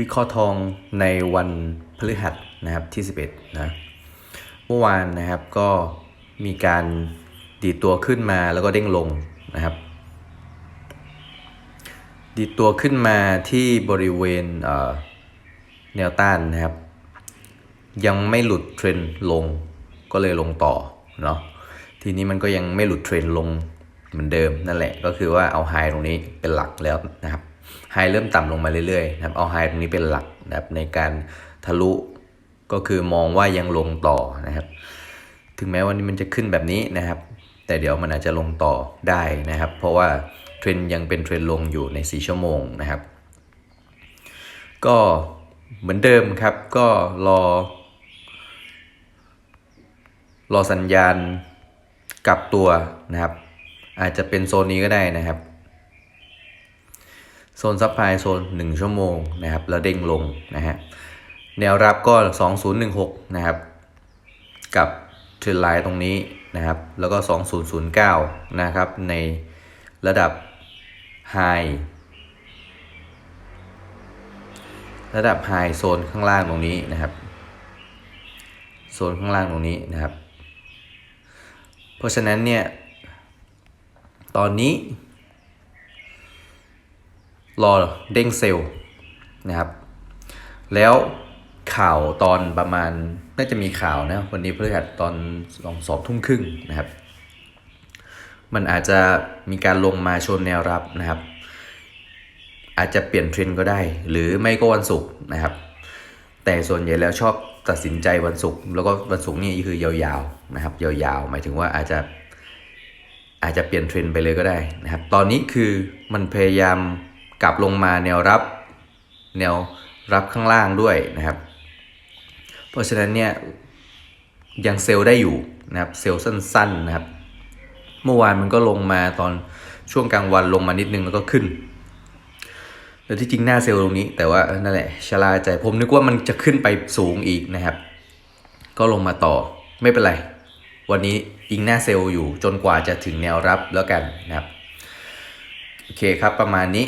วิเคราะห์ทองในวันพฤหัสนะครับที่ 11 นะเมื่อวานนะครับก็มีการดีตัวขึ้นมาแล้วก็เด้งลงนะครับ ดีตัวขึ้นมาที่บริเวณเแนวต้านนะครับ ยังไม่หลุดเทรนลงก็เลยลงต่อเนาะทีนี้มันก็ยังไม่หลุดเทรนลงเหมือนเดิมนั่นแหละก็คือว่าเอาไฮตรงนี้เป็นหลักแล้วนะครับ ไฮเริ่มต่ำลงมาเรื่อยๆนะครับเอาไฮตรงนี้เป็นหลักนะครับในการทะลุก็คือมองว่ายังลงต่อนะครับ ถึงแม้วันนี้มันจะขึ้นแบบนี้นะครับ แต่เดี๋ยวมันอาจจะลงต่อได้นะครับ เพราะว่าเทรนยังเป็นเทรนลงอยู่ใน 4 ชั่วโมงนะครับ ก็เหมือนเดิมครับก็รอ รอสัญญาณกลับตัวนะครับ อาจจะเป็นโซนนี้ก็ได้นะครับ โซนซับไพลายโซน 1 ชั่วโมงนะครับ แล้วเด้งลงนะฮะ แนวรับก็ 2016 นะครับ กับเทรนไลน์ตรงนี้นะครับ แล้วก็ 2009 นะครับ ในระดับ High ระดับ High โซนข้างล่างตรงนี้นะครับ โซนข้างล่างตรงนี้นะครับ เพราะฉะนั้นเนี่ย ตอนนี้ รอเด้งเซลล์นะครับ แล้วข่าวตอนประมาณน่าจะมีข่าวนะวันนี้พฤหัสตอนสองสองทุ่มครึ่งนะครับ มันอาจจะมีการลงมาชนแนวรับนะครับ อาจจะเปลี่ยนเทรนด์ก็ได้ หรือไม่ก็วันศุกร์นะครับ แต่ส่วนใหญ่แล้วชอบตัดสินใจวันศุกร์แล้วก็วันศุกร์นี่คือยาวๆนะครับ ยาวๆ หมายถึงว่าอาจจะอาจจะเปลี่ยนเทรนด์ไปเลยก็ได้นะครับ ตอนนี้คือมันพยายาม กลับลงมาแนวรับแนวรับข้างล่างด้วยนะครับ เพราะฉะนั้นเนี่ยยังเซลล์ได้อยู่นะครับเซลล์สั้นๆนะครับ เมื่อวานมันก็ลงมาตอนช่วงกลางวันลงมานิดนึงแล้วก็ขึ้นแล้วที่จริงหน้าเซลล์ตรงนี้ แต่ว่านั่นแหละชะลาใจผมนึกว่ามันจะขึ้นไปสูงอีกนะครับ ก็ลงมาต่อไม่เป็นไร วันนี้อิงหน้าเซลล์อยู่จนกว่าจะถึงแนวรับแล้วกันนะครับ โอเคครับประมาณนี้